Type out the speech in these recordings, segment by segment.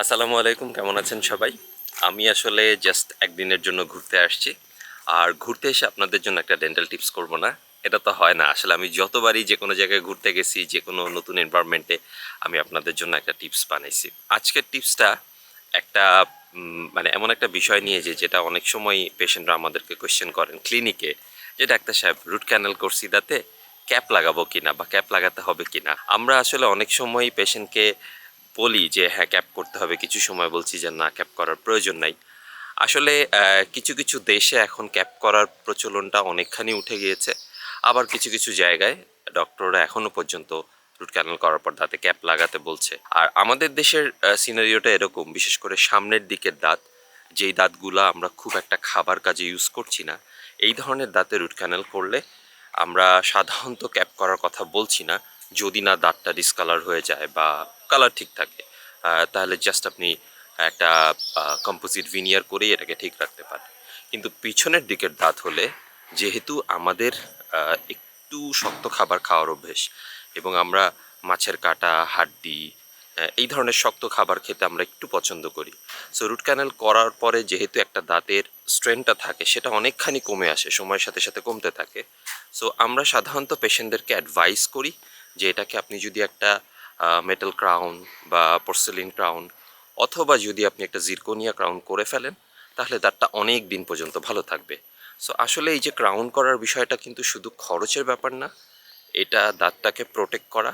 আসসালামু আলাইকুম, কেমন আছেন সবাই? আমি আসলে জাস্ট একদিনের জন্য ঘুরতে আসছি। আর ঘুরতে এসে আপনাদের জন্য একটা ডেন্টাল টিপস করব না, এটা তো হয় না। আসলে আমি যতবারই যে কোনো জায়গায় ঘুরতে গেছি, যে কোনো নতুন এনভায়রনমেন্টে আমি আপনাদের জন্য একটা টিপস বানাইছি। আজকের টিপসটা একটা মানে এমন একটা বিষয় নিয়ে যে যেটা অনেক সময় পেশেন্টরা আমাদেরকে কোয়েশ্চেন করেন ক্লিনিকে যে ডাক্তার সাহেব রুট ক্যানেল করছি দাঁতে ক্যাপ লাগাবো কিনা বা ক্যাপ লাগাতে হবে কিনা? আমরা আসলে অনেক সময় পেশেন্টকে বলি যে হ্যাঁ ক্যাপ করতে হবে। কিছু সময় বলছি যে, না, ক্যাপ করার প্রয়োজন নাই। আসলে কিছু কিছু দেশে এখন ক্যাপ করার প্রচলনটা অনেকখানি উঠে গিয়েছে। আবার কিছু কিছু জায়গায় ডক্টররা এখনও পর্যন্ত রুট ক্যানেল করার পর দাঁতে ক্যাপ লাগাতে বলছে। আর আমাদের দেশের সিনারিওটা এরকম, বিশেষ করে সামনের দিকের দাঁত। যেই দাঁতগুলো আমরা খুব একটা খাবার কাজে ইউজ করছি না, এই ধরনের দাঁতে রুট ক্যানেল করলে আমরা সাধারণত ক্যাপ করার কথা বলছি না। যদি না দাঁতটা ডিসকালার হয়ে যায় বা কালার ঠিক থাকে। তাহলে জাস্ট আপনি একটা কম্পোজিট ভিনিয়ার করেই এটাকে ঠিক রাখতে পারেন। কিন্তু পিছনের দিকের দাঁত হলে যেহেতু আমাদের একটু শক্ত খাবার খাওয়ার অভ্যেস এবং আমরা মাছের কাটা, হাড্ডি এই ধরনের শক্ত খাবার খেতে আমরা একটু পছন্দ করি। সো রুট ক্যানেল করার পরে যেহেতু একটা দাঁতের স্ট্রেনটা থাকে, সেটা অনেকখানি কমে আসে, সময়ের সাথে সাথে কমতে থাকে। সো আমরা সাধারণত পেশেন্টদেরকে অ্যাডভাইস করি যে এটাকে আপনি যদি একটা মেটাল ক্রাউন বা পোর্সেলিন ক্রাউন অথবা যদি আপনি একটা জিরকোনিয়া ক্রাউন করে ফেলেন, তাহলে দাঁতটা অনেক দিন পর্যন্ত ভালো থাকবে। সো আসলে এই যে ক্রাউন করার বিষয়টা কিন্তু শুধু খরচের ব্যাপার না, এটা দাঁতটাকে প্রোটেক্ট করা,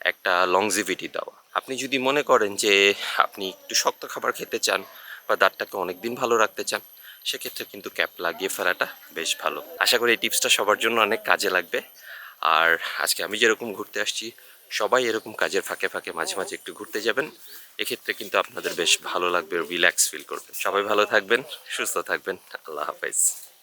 একটা লংজিভিটি দেওয়া। আপনি যদি মনে করেন যে আপনি একটু শক্ত খাবার খেতে চান বা দাঁতটাকে অনেক দিন ভালো রাখতে চান, সেক্ষেত্রে কিন্তু ক্যাপ লাগিয়ে ফেলাটা বেশ ভালো। আশা করি এই টিপসটা সবার জন্য অনেক কাজে লাগবে। আর আজকে আমি যেরকম ঘুরতে আসছি সবাই এরকম কাজের ফাঁকে ফাঁকে মাঝে মাঝে একটু ঘুরতে যাবেন। এক্ষেত্রে কিন্তু আপনাদের বেশ ভালো লাগবে রিল্যাক্স ফিল করবে সবাই ভালো থাকবেন, সুস্থ থাকবেন। আল্লাহ হাফেজ।